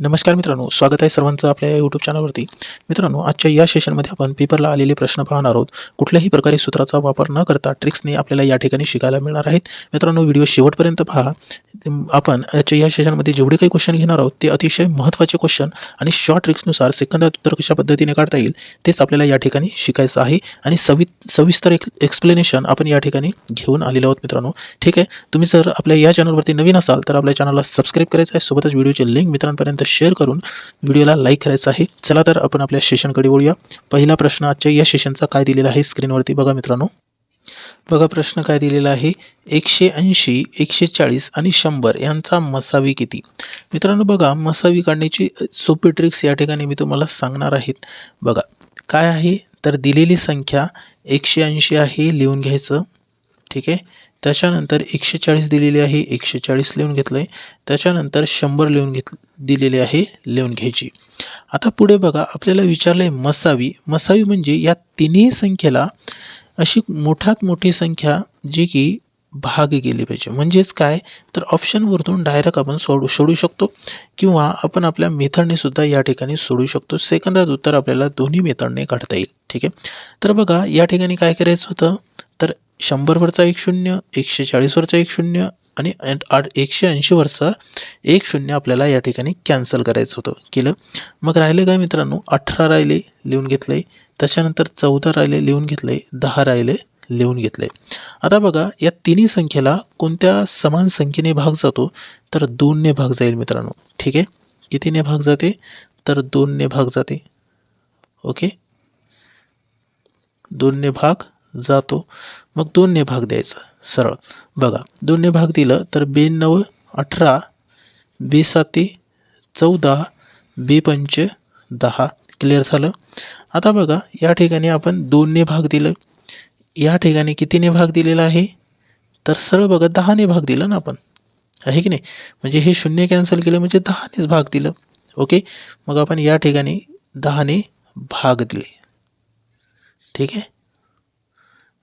नमस्कार मित्रांनो स्वागत आहे सर्वांचं आपल्या यूट्यूब चॅनलवरती मित्रांनो आजच्या या सेशनमध्ये आपण पेपरला आलेले प्रश्न पाहणार आहोत. कुठल्याही प्रकारे सूत्राचा वापर न करता ट्रिक्सने आपल्याला या ठिकाणी शिकायला मिळणार आहेत. मित्रांनो व्हिडिओ शेवटपर्यंत पहा. आपण आजच्या या सेशनमध्ये जेवढे काही क्वेश्चन घेणार आहोत ते अतिशय महत्त्वाचे क्वेश्चन आणि शॉर्ट ट्रिक्सनुसार सेकंदात उत्तर कशा पद्धतीने काढता येईल तेच आपल्याला या ठिकाणी शिकायचं आहे. आणि सवि सविस्तर एक एक्सप्लेनेशन आपण या ठिकाणी घेऊन आलेलो आहोत मित्रांनो. ठीक आहे? तुम्ही जर आपल्या या चॅनलवरती नवीन असाल तर आपल्या चॅनलला सबस्क्राईब करायचं आहे. सोबतच व्हिडिओची लिंक मित्रांपर्यंत शेअर करून व्हिडिओला लाईक करायचं आहे. चला तर आपण आपल्या सेशनकडे वळूया. पहिला प्रश्न आजच्या या सेशनचा काय दिलेला आहे स्क्रीनवरती बघा मित्रांनो. बघा प्रश्न काय दिलेला आहे. एकशे ऐंशी एकशे चाळीस आणि शंभर यांचा मसावी किती? मित्रांनो बघा मसावी काढण्याची सोपी ट्रिक्स या ठिकाणी मी तुम्हाला सांगणार आहेत. बघा काय आहे? तर दिलेली संख्या एकशे ऐंशी आहे लिहून घ्यायचं. ठीक आहे? त्याच्यानंतर एकशे चाळीस दिलेली आहे एकशे चाळीस लिहून घेतलं आहे त्याच्यानंतर शंभर लिहून घेत दिलेली आहे लिहून घ्यायची. आता पुढे बघा आपल्याला विचारलं आहे मसावी. मसावी म्हणजे या तिन्ही संख्येला अशी मोठात मोठी संख्या जी की भाग गेली पाहिजे. म्हणजेच काय? तर ऑप्शनवरतून डायरेक्ट आपण सोडू सोडू शकतो. किंवा आपण आपल्या मेथडने सुद्धा या ठिकाणी सोडू शकतो. सेकंदात उत्तर आपल्याला दोन्ही मेथडने काढता येईल. ठीक आहे? तर बघा या ठिकाणी काय करायचं होतं? तर शंभरवरचा एक शून्य एकशे चाळीसवरचा एक शून्य आणि आठ एकशे ऐंशीवरचा एक शून्य आपल्याला या ठिकाणी कॅन्सल करायचं होतं. केलं? मग राहिले काय मित्रांनो? अठरा राहिले लिहून घेतलं. आहे त्याच्यानंतर चौदा राहिले लिहून घेतलं. आहे दहा राहिले लिहून घेतलं. आहे आता बघा या तिन्ही संख्येला कोणत्या समान संख्येने भाग जातो? तर दोनने भाग जाईल मित्रांनो. ठीक आहे? कितीने भाग जाते? तर दोनने भाग जाते. ओके? दोनने भाग जातो. मग दोनने भाग द्यायचा. सरळ. बघा दोनने भाग दिलं तर बे नऊ अठरा बे साती चौदा बे पंच दहा. क्लिअर झालं? आता बघा या ठिकाणी आपण दोनने भाग दिलं. या ठिकाणी कितीने भाग दिलेला आहे? तर सरळ बघा दहाने भाग दिला ना आपण. आहे की नाही? म्हणजे हे शून्य कॅन्सल केलं म्हणजे दहानेच भाग दिलं. ओके? मग आपण या ठिकाणी दहाने भाग दिले. ठीक आहे?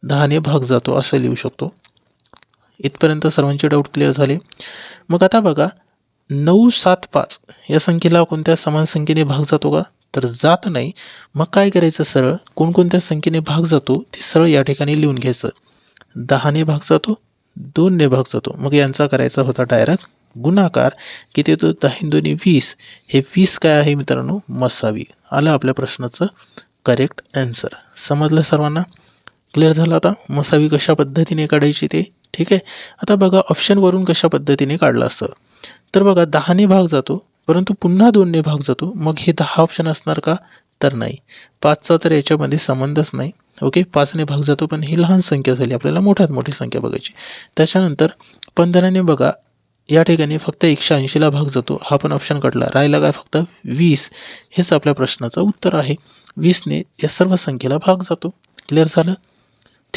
दहाने भाग जातो असं लिहू शकतो. इथपर्यंत सर्वांचे डाऊट क्लिअर झाले. मग आता बघा नऊ सात पाच या संख्येला कोणत्या समान संख्येने भाग जातो का? तर जात नाही. मग काय करायचं सरळ? कोणकोणत्या संख्येने भाग जातो ते सरळ या ठिकाणी लिहून घ्यायचं. दहाने भाग जातो दोनने भाग जातो. मग यांचा करायचा होता डायरेक्ट गुणाकार. किती येतो? दहा दोन्ही वीस. हे वीस काय आहे मित्रांनो? मसावी. आलं आपल्या प्रश्नाचं करेक्ट ॲन्सर समजलं सर्वांना? क्लिअर झालं आता? मसावी कशा पद्धतीने काढायची ते? ठीक आहे? आता बघा ऑप्शनवरून कशा पद्धतीने काढलं असतं. तर बघा दहाने भाग जातो परंतु पुन्हा दोनने भाग जातो. मग हे दहा ऑप्शन असणार का? तर नाही. पाचचा तर याच्यामध्ये संबंधच नाही. ओके पाचने भाग जातो पण ही लहान संख्या झाली. आपल्याला मोठ्यात मोठी संख्या बघायची. त्याच्यानंतर पंधराने बघा या ठिकाणी फक्त एकशे ऐंशीला भाग जातो. हा पण ऑप्शन कटला राहिला काय फक्त? वीस. हेच आपल्या प्रश्नाचं उत्तर आहे. वीसने या सर्व संख्येला भाग जातो. क्लिअर झालं?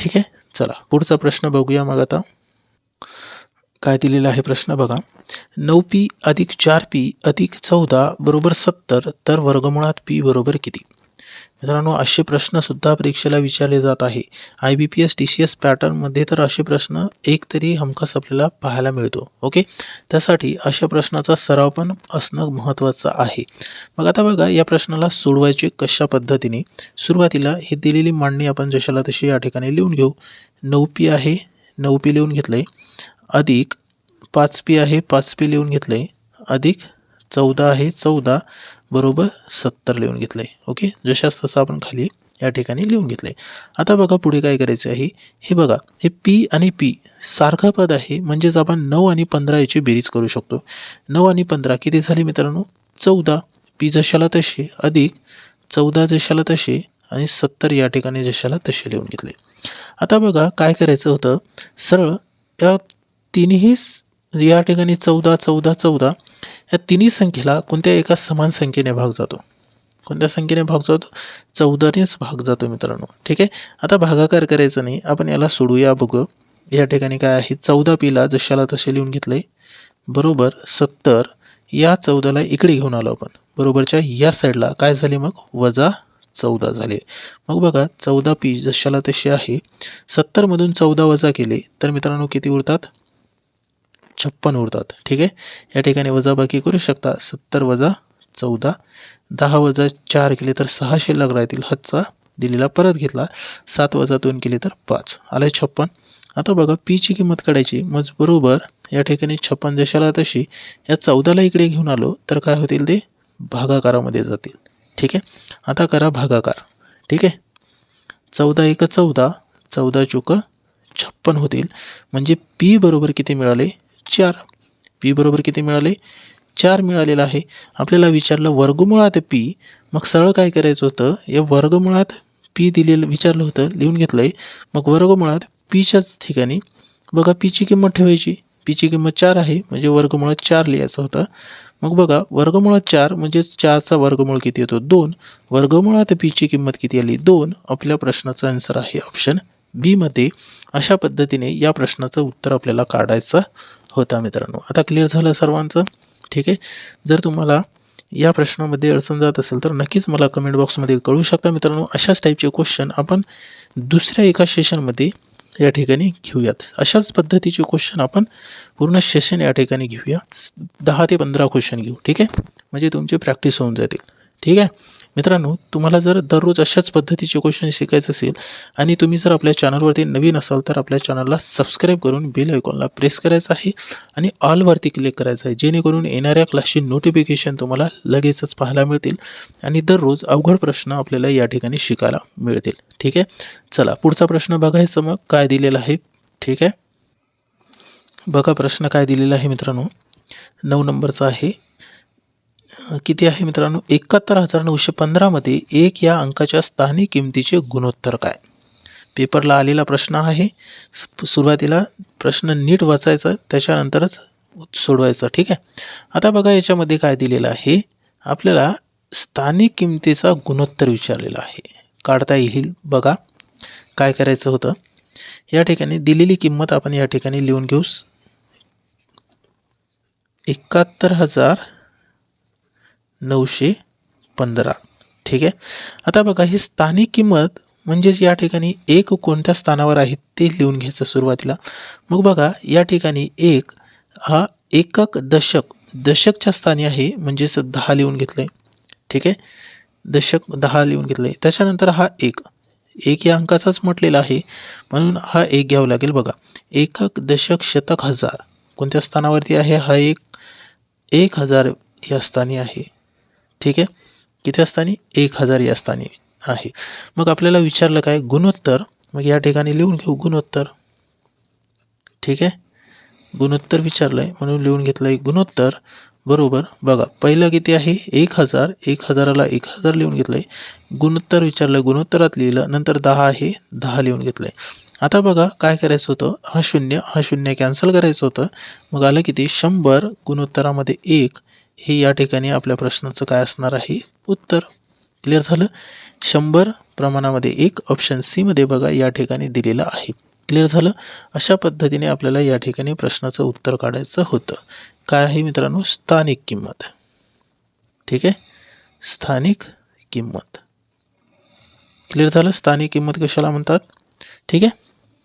ठीक आहे. चला पुढचा प्रश्न बघूया मग आता. काय दिलेला आहे प्रश्न बघा. नऊ पी अधिक चार पी अधिक चौदा बरोबर सत्तर तर वर्गमुळात पी बरोबर किती? मित्रांनो असे प्रश्नसुद्धा परीक्षेला विचारले जात आहे. I B P S T C S पॅटर्नमध्ये तर असे प्रश्न एक तरी हमखास आपल्याला पाहायला मिळतो ओके? त्यासाठी अशा प्रश्नाचा सराव पण असणं महत्त्वाचं आहे. मग आता बघा या प्रश्नाला सोडवायचे कशा पद्धतीने? सुरुवातीला ही दिलेली मांडणी आपण जशाला तशी या ठिकाणी लिहून घेऊ. नऊ पी आहे नऊ पी लिहून घेतलं आहे अधिक पाच पी आहे पाच पी लिहून घेतलं आहे अधिक चौदा आहे चौदा. बरोबर सत्तर लिहून घेतलं आहे ओके जशास तसं आपण खाली या ठिकाणी लिहून घेतलं आहे आता बघा पुढे काय करायचं आहे? हे बघा हे पी आणि पी सारखं पद आहे म्हणजेच आपण नऊ आणि पंधरा याची बेरीज करू शकतो. नऊ आणि पंधरा किती झाले मित्रांनो? चौदा. पी जशाला तसे अधिक चौदा जशाला तसे आणि सत्तर या ठिकाणी जशाला तसे लिहून घेतले. आता बघा काय करायचं होतं? सरळ या तिन्ही या ठिकाणी चौदा चौदा चौदा या तिन्ही संख्येला कोणत्या एका समान संख्येने भाग जातो? कोणत्या संख्येने भाग जातो? चौदानेच भाग जातो मित्रांनो. ठीक आहे? आता भागाकार करायचं नाही. आपण याला सोडूया बघू. या ठिकाणी काय आहे? चौदा पीला जशाला तसे लिहून घेतले. बरोबर सत्तर. या चौदाला इकडे घेऊन आलो आपण. बरोबरच्या या साईडला काय झाले मग? वजा चौदा झाले. मग बघा चौदा पी जशाला तसे आहे. सत्तरमधून चौदा वजा केले. तर मित्रांनो किती उरतात? छप्पन उरतात. ठीक आहे? या ठिकाणी वजाबाकी करू शकता. सत्तर वजा चौदा दहा वजा चार केले तर सहा शिल्लक राहतील. हातचा दिलेला परत घेतला. सात वजा दोन केले तर पाच. आले छप्पन. आता बघा पीची किंमत काढायची. मग बरोबर या ठिकाणी छप्पन जशाला तशी या चौदाला इकडे घेऊन आलो तर काय होतील ते? भागाकारामध्ये जातील. ठीक आहे? आता करा भागाकार. ठीक आहे? चौदा एक चौदा चौदा चुक छप्पन होतील. म्हणजे पी बरोबर किती मिळाले? चार. पी बरोबर किती मिळाले? चार मिळालेलं आहे. आपल्याला विचारलं वर्गमुळात पी. मग सरळ काय करायचं होतं? या वर्गमुळात पी दिलेलं विचारलं होतं लिहून घेतलं आहे मग वर्गमुळात पीच्याच ठिकाणी. बघा पीची किंमत ठेवायची. पीची किंमत चार आहे म्हणजे वर्गमुळात चार लिहायचं होतं. मग बघा वर्गमुळात चार म्हणजे चारचा वर्गमूळ किती येतो? दोन. वर्गमुळात पीची किंमत किती आली? दोन. आपल्या प्रश्नाचं आन्सर आहे ऑप्शन बीमध्ये अशा पद्धतीने या प्रश्नाचं उत्तर आपल्याला काढायचं होता मित्रांनो. आता क्लिअर झालं सर्वांचं? ठीक आहे? जर तुम्हाला या प्रश्नामध्ये अडचण जात असेल तर नक्कीच मला कमेंट बॉक्समध्ये कळू शकता मित्रांनो. अशाच टाईपचे क्वेश्चन आपण दुसऱ्या एका सेशनमध्ये या ठिकाणी घेऊयात. अशाच पद्धतीचे क्वेश्चन आपण पूर्ण सेशन या ठिकाणी घेऊया. दहा ते पंधरा क्वेश्चन घेऊ. ठीक आहे? म्हणजे तुमची प्रॅक्टिस होऊन जातील. ठीक आहे? मित्रांनो तुम्हाला जर दररोज अशाच पद्धतीचे क्वेश्चन शिकायचे असेल आणि तुम्ही जर आपल्या चॅनलवरती नवीन असाल तर आपल्या चॅनलला सबस्क्राईब करून बेल आयकॉनला प्रेस करायचं आहे आणि ऑलवरती क्लिक करायचं आहे जेणेकरून येणाऱ्या क्लासची नोटिफिकेशन तुम्हाला लगेचच पाहायला मिळतील आणि दररोज अवघड प्रश्न आपल्याला या ठिकाणी शिकायला मिळतील. ठीक आहे? चला पुढचा प्रश्न बघायचं मग काय दिलेला आहे. ठीक आहे? बघा प्रश्न काय दिलेला आहे मित्रांनो. नऊ नंबरचा आहे. किती आहे मित्रांनो? एकाहत्तर हजार नऊशे पंधरामध्ये एक या अंकाच्या स्थानिक किमतीचे गुणोत्तर काय? पेपरला आलेला प्रश्न आहे. सुरुवातीला प्रश्न नीट वाचायचा त्याच्यानंतरच सोडवायचा ठीक आहे? आता बघा याच्यामध्ये काय दिलेलं आहे. आपल्याला स्थानिक किमतीचा गुणोत्तर विचारलेला आहे. काढता येईल. बघा काय करायचं होतं. या ठिकाणी दिलेली किंमत आपण या ठिकाणी लिहून घेऊ. एकाहत्तर हजार नऊशे पंधरा. ठीक आहे? आता बघा ही स्थानिक किंमत म्हणजेच या ठिकाणी एक कोणत्या स्थानावर आहे ते लिहून घ्यायचं सुरुवातीला. मग बघा या ठिकाणी एक हा एकक दशक दशकच्या स्थानी आहे म्हणजेच दहा लिहून घेतलंय. ठीक आहे? दशक दहा लिहून घेतलंय. त्याच्यानंतर हा एक एक या अंकाचाच म्हटलेला आहे. म्हणून हा एक घ्यावा लागेल बघा. एकक दशक शतक हजार. कोणत्या स्थानावरती आहे? हा एक एक हजार या स्थानी आहे. ठीक आहे? किती असताना? एक हजार या स्थानी आहे. मग आपल्याला विचारलं काय? गुणोत्तर. मग या ठिकाणी लिहून घेऊ गुणोत्तर. ठीक आहे? गुणोत्तर विचारलं आहे म्हणून लिहून घेतलं आहे गुणोत्तर. बरोबर. बघा पहिलं किती आहे? एक हजार. एक हजाराला एक हजार लिहून घेतलं आहे गुणोत्तर विचारलं गुणोत्तरात लिहिलं नंतर दहा आहे दहा लिहून घेतलं आहे आता बघा काय करायचं होतं? हा शून्य हा शून्य कॅन्सल करायचं होतं. मग आलं किती? शंभर. गुणोत्तरामध्ये एक. हे या ठिकाणी आपल्या प्रश्नाचं काय असणार आहे? उत्तर क्लिअर झालं. शंभर प्रमाणामध्ये एक ऑप्शन सीमध्ये बघा या ठिकाणी दिलेलं आहे. क्लिअर झालं? अशा पद्धतीने आपल्याला या ठिकाणी प्रश्नाचं उत्तर काढायचं होतं. काय आहे मित्रांनो? स्थानिक किंमत. ठीक आहे? स्थानिक किंमत. क्लिअर झालं? स्थानिक किंमत कशाला म्हणतात? ठीक आहे?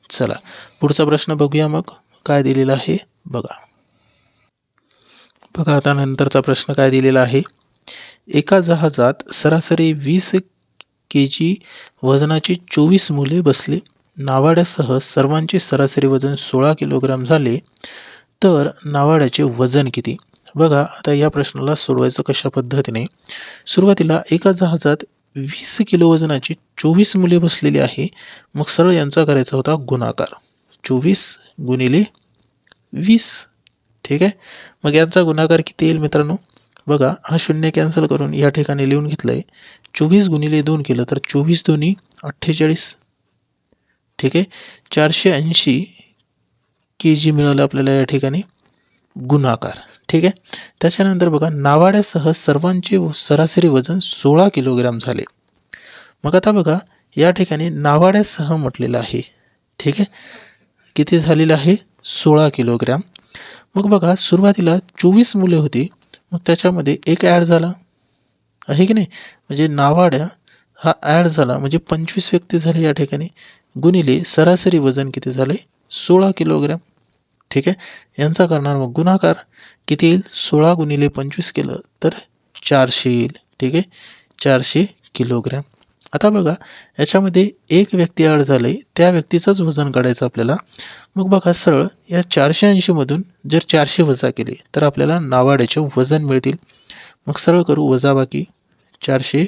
चला. पुढचा प्रश्न बघूया मग. काय दिलेला आहे? बघा. बघा आता नंतरचा प्रश्न काय दिलेला आहे. एका जहाजात सरासरी वीस के जी वजनाची चोवीस मुले बसली. नावाड्यासह सर्वांचे सरासरी वजन सोळा किलोग्राम झाले. तर नावाड्याचे वजन किती? बघा आता या प्रश्नाला सोडवायचं कशा पद्धतीने? सुरुवातीला एका जहाजात वीस किलो वजनाची चोवीस मुले बसलेली आहे. मग सरळ यांचा करायचा होता गुणाकार. चोवीस गुणिले वीस ठीक आहे? मग यांचा गुणाकार किती येईल मित्रांनो? बघा हा शून्य कॅन्सल करून या ठिकाणी लिहून घेतलं आहे चोवीस गुणिले दोन केलं तर चोवीस दोन्ही अठ्ठेचाळीस. ठीक आहे? चारशे ऐंशी के जी मिळालं आपल्याला या ठिकाणी गुणाकार ठीक आहे? त्याच्यानंतर बघा नावाड्यासह सर्वांचे सरासरी वजन सोळा किलोग्राम झाले. मग आता बघा या ठिकाणी नावाड्यासह म्हटलेलं आहे. ठीक आहे? किती झालेलं आहे? सोळा किलोग्राम. मग बघा सुरुवातीला चोवीस मुले होती मग त्याच्यामध्ये एक ॲड झाला. आहे की नाही? म्हणजे नावाड्या हा ॲड झाला. म्हणजे पंचवीस व्यक्ती झाले या ठिकाणी. गुणिले सरासरी वजन किती झाले सोळा किलोग्रॅम. ठीक आहे? यांचा करणार मग गुणाकार. किती येईल? सोळा गुणिले पंचवीस केलं तर चारशे येईल. ठीक आहे? चारशे किलोग्रॅम. आता बघा याच्यामध्ये एक व्यक्ती ॲड झालं आहे त्या व्यक्तीचंच वजन काढायचं आपल्याला. मग बघा सरळ या चारशे ऐंशीमधून जर चारशे वजा केले तर आपल्याला नावाड्याचे वजन मिळतील. मग सरळ करू वजाबाकी चारशे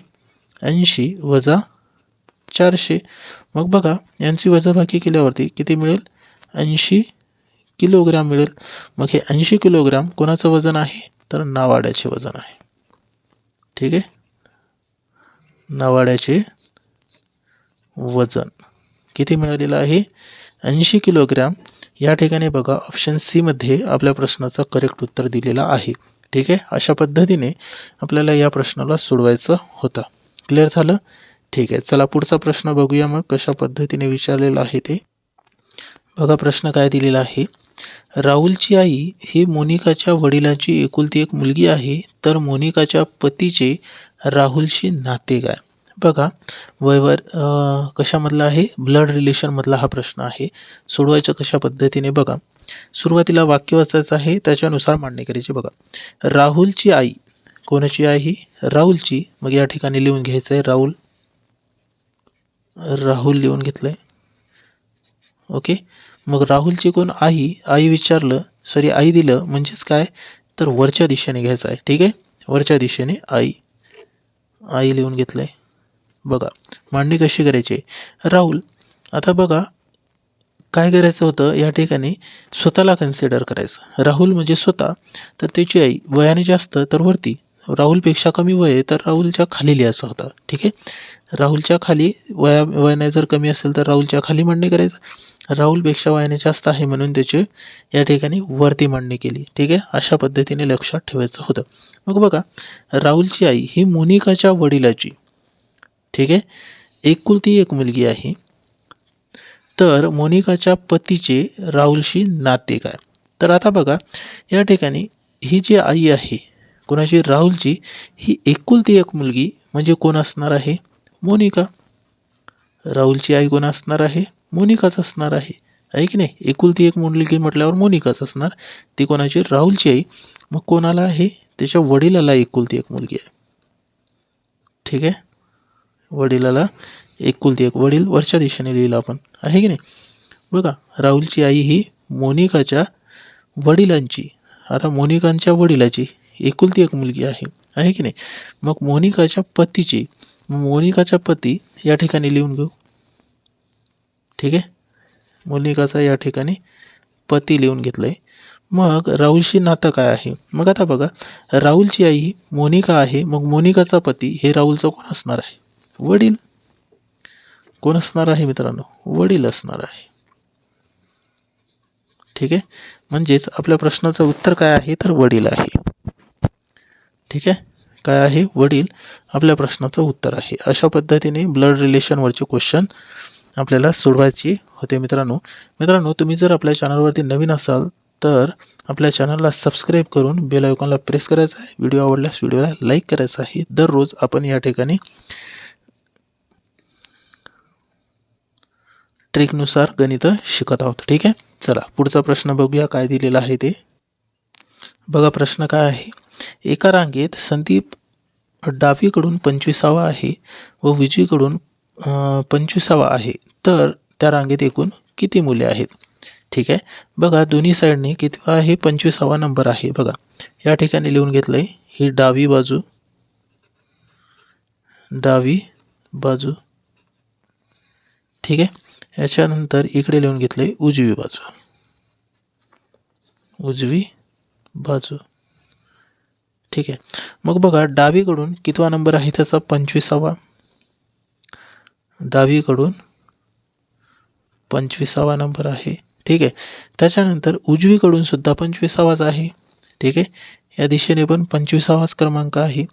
ऐंशी वजा चारशे. मग बघा यांची वजाबाकी केल्यावरती किती मिळेल? ऐंशी किलोग्राम मिळेल. मग हे ऐंशी किलोग्राम कोणाचं वजन आहे? तर नावाड्याचे वजन आहे. ठीक आहे? नावाड्याचे वजन. किती मिळालेलं आहे? ऐंशी किलोग्रॅम. या ठिकाणी बघा ऑप्शन सीमध्ये आपल्या प्रश्नाचं करेक्ट उत्तर दिलेलं आहे. ठीक आहे? अशा पद्धतीने आपल्याला या प्रश्नाला सोडवायचं होतं. क्लिअर झालं? ठीक आहे. चला पुढचा प्रश्न बघूया मग कशा पद्धतीने विचारलेला आहे ते. बघा प्रश्न काय दिलेला आहे? राहुलची आई ही मोनिकाच्या वडिलांची एकुलती एक मुलगी आहे तर मोनिकाच्या पतीचे राहुलशी नाते काय बघा वयवर कशामधला आहे? ब्लड रिलेशनमधला हा प्रश्न आहे. सोडवायच्या कशा पद्धतीने बघा. सुरुवातीला वाक्य वाचायचं आहे त्याच्यानुसार मांडणी करायची बघा. राहुलची आई कोणाची आई ही? राहुलची. मग या ठिकाणी लिहून घ्यायचं आहे राहुल. राहुल लिहून घेतलंय. ओके? मग राहुलची कोण? आई. आई विचारलं सॉरी आई दिलं. म्हणजेच काय? तर वरच्या दिशेने घ्यायचं आहे. ठीक आहे? वरच्या दिशेने आई. आई लिहून घेतलंय. बघा मांडणी कशी करायची? आहे? राहुल आता बघा काय करायचं होतं? या ठिकाणी स्वतःला कन्सिडर करायचं. राहुल म्हणजे स्वतः तर त्याची आई वयाने जास्त तर वरती. राहुलपेक्षा कमी वय आहे तर राहुलच्या खाली लिहायचं होतं. ठीक आहे? राहुलच्या खाली वया वयाने जर कमी असेल तर राहुलच्या खाली मांडणी करायचं. राहुलपेक्षा वयाने जास्त आहे म्हणून त्याची या ठिकाणी वरती मांडणी केली. ठीक आहे? अशा पद्धतीने लक्षात ठेवायचं होतं. मग बघा राहुलची आई ही मोनिकाच्या वडिलाची. ठीक आहे? एकुलती एक मुलगी आहे. तर मोनिकाच्या पतीचे राहुलशी नाते काय तर आता बघा या ठिकाणी ही जी आई आहे कोणाची? राहुलची. ही एकुलती एक मुलगी म्हणजे कोण असणार आहे? मोनिका. राहुलची आई कोण असणार आहे? मोनिकाच असणार आहे. आहे की नाही? एकुलती एक मुलगी म्हटल्यावर मोनिकाच असणार. ती कोणाची? राहुलची आई. मग कोणाला आहे? त्याच्या वडिलाला एकुलती एक मुलगी आहे. ठीक आहे? वडिलाला एकुलती एक वडील वरच्या दिशेने लिहिलं आपण. आहे की नाही? बघा राहुलची आई ही मोनिकाच्या वडिलांची आता मोनिकांच्या वडिलाची एकुलती एक मुलगी आहे. आहे की नाही? मग मोनिकाच्या पतीची मग मोनिकाचा पती या ठिकाणी लिहून घेऊ. ठीक आहे? मोनिकाचा या ठिकाणी पती लिहून घेतलंय. मग राहुलशी नातं काय आहे? मग आता बघा राहुलची आई ही मोनिका आहे मग मोनिकाचा पती हे राहुलचा कोण असणार आहे? वडील. कोण असणार आहे मित्रांनो? वडील असणार आहे. ठीक आहे? म्हणजेच आपल्या प्रश्नाचं उत्तर काय आहे? तर वडील आहे. ठीक आहे? काय आहे? वडील आपल्या प्रश्नाचं उत्तर आहे. अशा पद्धतीने ब्लड रिलेशनवरचे क्वेश्चन आपल्याला सोडवायचे होते मित्रांनो. मित्रांनो तुम्ही जर आपल्या चॅनलवरती नवीन असाल तर आपल्या चॅनलला सबस्क्राईब करून बेल आयकॉनला प्रेस करायचं आहे. व्हिडिओ आवडल्यास व्हिडिओला लाईक करायचा आहे. दररोज आपण या ठिकाणी ट्रिकनुसार गणितं शिकत आहोत. ठीक आहे? चला पुढचा प्रश्न बघूया काय दिलेला आहे ते. बघा प्रश्न काय आहे? एका रांगेत संदीप डावीकडून पंचवीसावा आहे व विजयीकडून पंचवीसावा आहे. तर त्या रांगेत एकूण किती मुले आहेत? ठीक आहे? बघा दोन्ही साईडने किती आहे? पंचवीसावा नंबर आहे. बघा या ठिकाणी लिहून घेतलंय ही डावी बाजू डावी बाजू. ठीक आहे? याच्यानंतर इकडे लिहून घेतले उजवी बाजू. उजवी बाजू. ठीक आहे. मग बघा डावीकडून कितवा नंबर आहे त्याचा? पंचवीसावा. डावीकडून पंचवीसावा नंबर आहे. ठीक आहे. त्याच्यानंतर उजवीकडून सुद्धा पंचवीसावाच आहे. ठीक आहे. या दिशेने पण पंचवीसावाच क्रमांक आहे.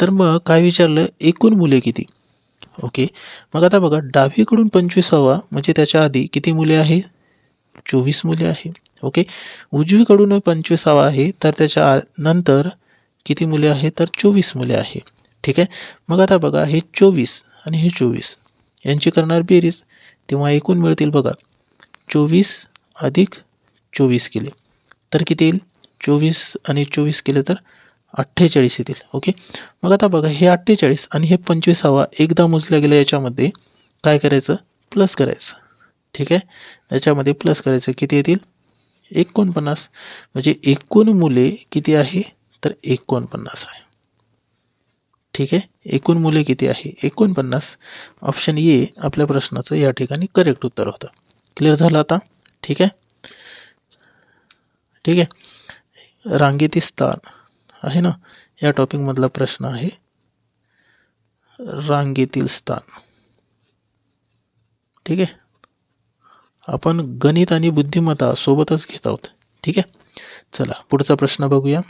तर मग काय विचारलं? एकूण मुले किती? ओके. मग आता बघा डावीकडून पंचवीसावा म्हणजे त्याच्या आधी किती मुले आहे? चोवीस मुले आहे. ओके. उजवीकडून पंचवीसावा आहे तर त्याच्या आ- नंतर किती मुले आहे? तर चोवीस मुले आहे. ठीक आहे? मग आता बघा हे चोवीस आणि हे चोवीस यांची करणार बेरीज. तेव्हा एकूण मिळतील बघा चोवीस अधिक चोवीस केले. तर किती येईल? चोवीस आणि चोवीस केले तर अठ्ठेचाळीस येतील. ओके मग आता बघा हे अठ्ठेचाळीस आणि हे पंचवीसावा एकदा मोजल्या गेलं याच्यामध्ये काय करायचं? प्लस करायचं. ठीक आहे? याच्यामध्ये प्लस करायचं. किती येतील? एकोणपन्नास. म्हणजे एकूण मुले किती आहे? तर एकोणपन्नास आहे. ठीक आहे? एकूण मुले किती आहे? एकोणपन्नास. ऑप्शन ए आपल्या प्रश्नाचं या ठिकाणी करेक्ट उत्तर होतं. क्लिअर झालं आता? ठीक आहे? ठीक आहे? रांगेतील स्थान. आहे ना? या टॉपिकमधला प्रश्न आहे. रांगेतील स्थान. ठीक आहे? आपण गणित आणि बुद्धिमत्ता सोबतच घेत आहोत. ठीक आहे? चला पुढचा प्रश्न बघूया.